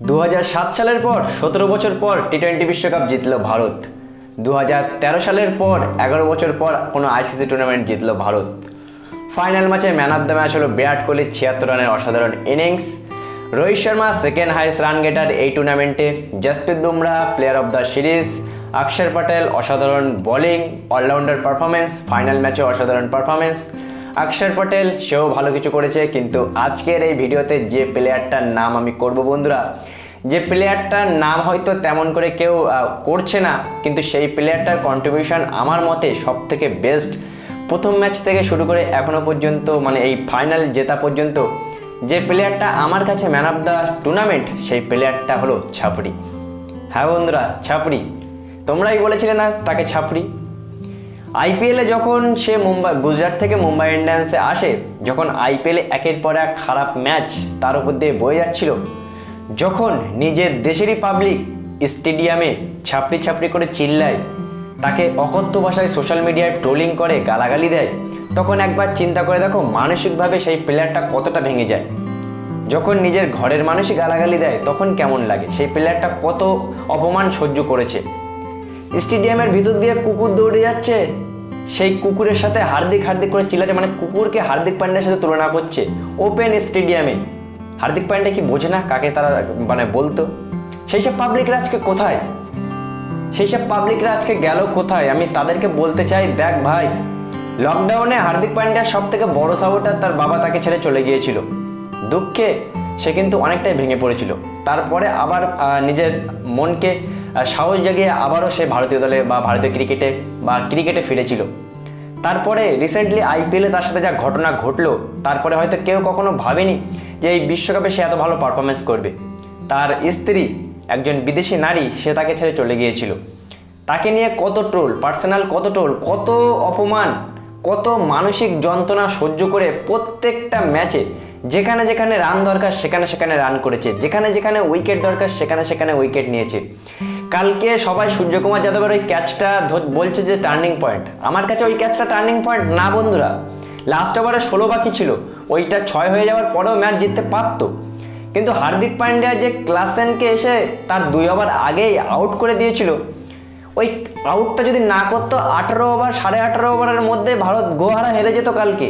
দু হাজার সাত সালের পর, সতেরো বছর পর টি টোয়েন্টি বিশ্বকাপ জিতল ভারত। দু হাজার তেরো সালের পর, এগারো বছর পর কোনো আইসিসি টুর্নামেন্ট জিতল ভারত। ফাইনাল ম্যাচে ম্যান অফ দ্য ম্যাচ হলো বিরাট কোহলির ছিয়াত্তর রানের অসাধারণ innings Rohit Sharma second highest run getter এই টুর্নামেন্টে Jasprit Bumrah player of the series Axar Patel অসাধারণ বোলিং অলরাউন্ডার পারফরমেন্স ফাইনাল ম্যাচে অসাধারণ পারফরমেন্স অক্ষর পটেল, সেও ভালো কিছু করেছে, কিন্তু আজকের এই ভিডিওতে যে প্লেয়ারটার নাম আমি করব বন্ধুরা, যে প্লেয়ারটার নাম হয়তো তেমন করে কেউ করছে না, কিন্তু সেই প্লেয়ারটার কন্ট্রিবিউশন আমার মতে সব থেকে বেস্ট প্রথম ম্যাচ থেকে শুরু করে এখনও পর্যন্ত মানে এই ফাইনাল জেতা পর্যন্ত, যে প্লেয়ারটা আমার কাছে ম্যান অফ দ্য টুর্নামেন্ট সেই প্লেয়ারটা হলো ছাপড়ি। হ্যাঁ বন্ধুরা, ছাপড়ি। তোমরাই বলেছিলে না তাকে ছাপড়ি? আইপিএলে যখন সে মুম্বাই, গুজরাট থেকে মুম্বাই ইন্ডিয়ান্সে আসে, যখন আইপিএলে একের পর এক খারাপ ম্যাচ তার উপর দিয়ে বয়ে যাচ্ছিল, যখন নিজের দেশেরই পাবলিক স্টেডিয়ামে ছাপড়ি ছাপড়ি করে চিল্লায়, তাকে অকথ্য ভাষায় সোশ্যাল মিডিয়ায় ট্রোলিং করে, গালাগালি দেয়, তখন একবার চিন্তা করে দেখো মানসিকভাবে সেই প্লেয়ারটা কতটা ভেঙে যায়। যখন নিজের ঘরের মানুষই গালাগালি দেয়, তখন কেমন লাগে? সেই প্লেয়ারটা কত অপমান সহ্য করেছে। স্টেডিয়ামের ভিতর দিয়ে কুকুর দৌড়ে যাচ্ছে সেই কুকুরের সাথে হার্দিক হার্দিক করে চিল্লাচ্ছে মানে কুকুরকে হার্দিক পান্ডের সাথে তুলনা করছে ওপেন স্টেডিয়ামে হার্দিক পান্ডে কি বোঝে না কাকে তারা মানে বলতো? সেই সব পাবলিকরা আজকে কোথায়? সেই সব পাবলিকরা আজকে গেল কোথায়? আমি তাদেরকে বলতে চাই, দেখ ভাই লকডাউনে হার্দিক পান্ডিয়ার সব থেকে বড় সাপোর্টার তার বাবা তাকে ছেড়ে চলে গিয়েছিল। দুঃখে সে কিন্তু অনেকটাই ভেঙে পড়েছিল। তারপরে আবার নিজের মনকে সাহস জাগিয়ে আবারও সে ভারতীয় দলে বা ভারতীয় ক্রিকেটে বা ক্রিকেটে ফিরেছিল। তারপরে রিসেন্টলি আইপিএলে তার সাথে যা ঘটনা ঘটলো, তারপরে হয়তো কেউ কখনো ভাবেনি যে এই বিশ্বকাপে সে এত ভালো পারফরমেন্স করবে। তার স্ত্রী, একজন বিদেশি নারী, সে তাকে ছেড়ে চলে গিয়েছিল। তাকে নিয়ে কত ট্রোল, পার্সোনাল কত ট্রোল, কত অপমান, কত মানসিক যন্ত্রণা সহ্য করে প্রত্যেকটা ম্যাচে যেখানে যেখানে রান দরকার সেখানে সেখানে রান করেছে, যেখানে যেখানে উইকেট দরকার সেখানে সেখানে উইকেট নিয়েছে। কালকে সবাই সূর্যকুমার যাদবের ওই ক্যাচটা বলছে যে টার্নিং পয়েন্ট আমার কাছে ওই ক্যাচটা টার্নিং পয়েন্ট না, বন্ধুরা। লাস্ট ওভারে ষোলো বাকি ছিল। ওইটা ছয় হয়ে যাওয়ার পরেও ম্যাচ জিততে পারতো। কিন্তু হার্দিক পান্ডিয়া যে ক্লাসেনকে এসে তার দুই ওভার আগেই আউট করে দিয়েছিল, ওই আউটটা যদি না করতো, আঠারো ওভার সাড়ে আঠারো ওভারের মধ্যে ভারত গোহারা হেরে যেত কালকে।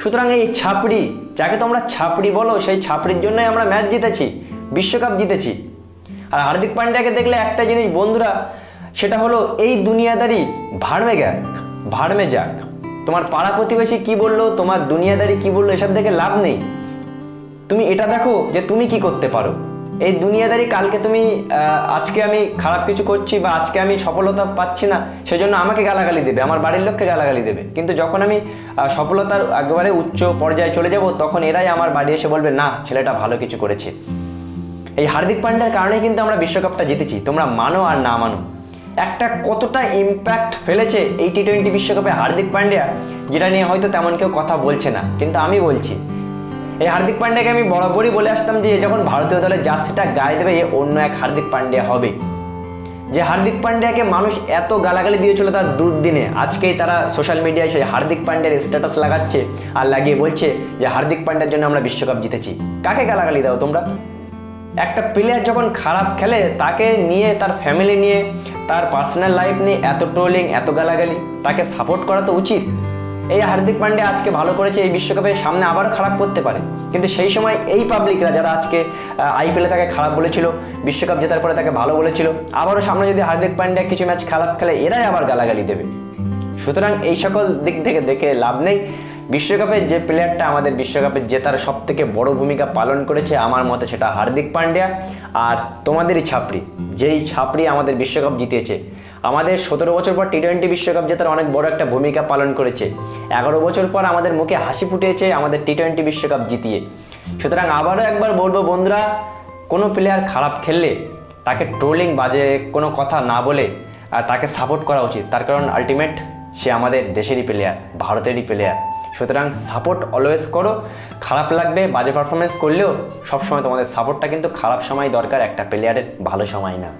সুতরাং এই ছাপড়ি, যাকে তোমরা ছাপড়ি বলো, সেই ছাপড়ির জন্যই আমরা ম্যাচ জিতেছি, বিশ্বকাপ জিতেছি। আর হার্দিক পান্ডিয়াকে দেখলে একটা জিনিস, বন্ধুরা, সেটা হলো এই দুনিয়াদারি ভাড়মে যাক ভাড়মে যাক। তোমার পাড়া প্রতিবেশী কি বলল, তোমার দুনিয়াদারি কি বলল, এসব দেখে লাভ নেই। তুমি এটা দেখো যে তুমি কি করতে পারো। এই দুনিয়াদারি কালকে তুমি আজকে আমি খারাপ কিছু করছি বা আজকে আমি সফলতা পাচ্ছি না, সেজন্য আমাকে গালাগালি দেবে, আমার বাড়ির লোককে গালাগালি দেবে। কিন্তু যখন আমি সফলতার একেবারে উচ্চ পর্যায়ে চলে যাব, তখন এরাই আমার বাড়ি এসে বলবে, না, ছেলেটা ভালো কিছু করেছে। এই হার্দিক পান্ড্যার কারণেই কিন্তু আমরা বিশ্বকাপটা জিতেছি। তোমরা মানো আর না মানো। একটা কতটা ইম্প্যাক্ট ফেলেছে এই টি টোয়েন্টি বিশ্বকাপে হার্দিক পান্ডিয়া, যেটা নিয়ে হয়তো তেমন কেউ কথা বলছে না, কিন্তু আমি বলছি। এই হার্দিক পান্ডিয়াকে আমি বরাবরই বলে আসতাম যে যখন ভারতীয় দলের জার্সিটা গায়ে দেবে, এ অন্য এক হার্দিক পান্ডিয়া হবে। যে হার্দিক পান্ডিয়াকে মানুষ এত গালাগালি দিয়েছিল তার দুদিনে, আজকেই তারা সোশ্যাল মিডিয়ায় সেই হার্দিক পান্ডিয়ার স্ট্যাটাস লাগাচ্ছে আর লাগিয়ে বলছে যে হার্দিক পান্ডিয়ার জন্য আমরা বিশ্বকাপ জিতেছি। কাকে গালাগালি দাও তোমরা? একটা প্লেয়ার যখন খারাপ খেলে, তাকে নিয়ে, তার ফ্যামিলি নিয়ে, তার পার্সোনাল লাইফ নিয়ে এত ট্রোলিং এত গালাগালি, তাকে সাপোর্ট করা তো উচিত। এই হার্দিক পান্ডিয়া আজকে ভালো করেছে, এই বিশ্বকাপে সামনে আবার খারাপ করতে পারে। কিন্তু সেই সময় এই পাবলিকরা যারা আজকে আইপিএলে তাকে খারাপ বলেছিল, বিশ্বকাপ জেতার পরে তাকে ভালো বলেছিল, আবারও সামনে যদি হার্দিক পান্ডিয়া কিছু ম্যাচ খারাপ খেলে, এরাই আবার গালাগালি দেবে। সুতরাং এই সকল দিক থেকে দেখে লাভ নেই। বিশ্বকাপের যে প্লেয়ারটা আমাদের বিশ্বকাপে জেতার সব থেকে বড় ভূমিকা পালন করেছে আমার মতে সেটা হার্দিক পান্ডিয়া। আর তোমাদেরই ছাপড়ি, যেই ছাপড়ি আমাদের বিশ্বকাপ জিতিয়েছে আমাদের সতেরো বছর পর টি টোয়েন্টি বিশ্বকাপ জেতার অনেক বড় একটা ভূমিকা পালন করেছে। এগারো বছর পর আমাদের মুখে হাসি ফুটিয়েছে আমাদের টি টোয়েন্টি বিশ্বকাপ জিতিয়ে। সুতরাং আবারও একবার বলব বন্ধুরা, কোনো প্লেয়ার খারাপ খেললে তাকে ট্রোলিং বাজে, কোনো কথা না বলে তাকে সাপোর্ট করা উচিত। তার কারণ আলটিমেট সে আমাদের দেশেরই প্লেয়ার ভারতেরই প্লেয়ার সুতরাং সাপোর্ট অলওয়েজ করো। খারাপ লাগবে, বাজে পারফরমেন্স করলেও সবসময় তোমাদের সাপোর্টটা কিন্তু খারাপ সময় দরকার একটা প্লেয়ারের ভালো সময় না।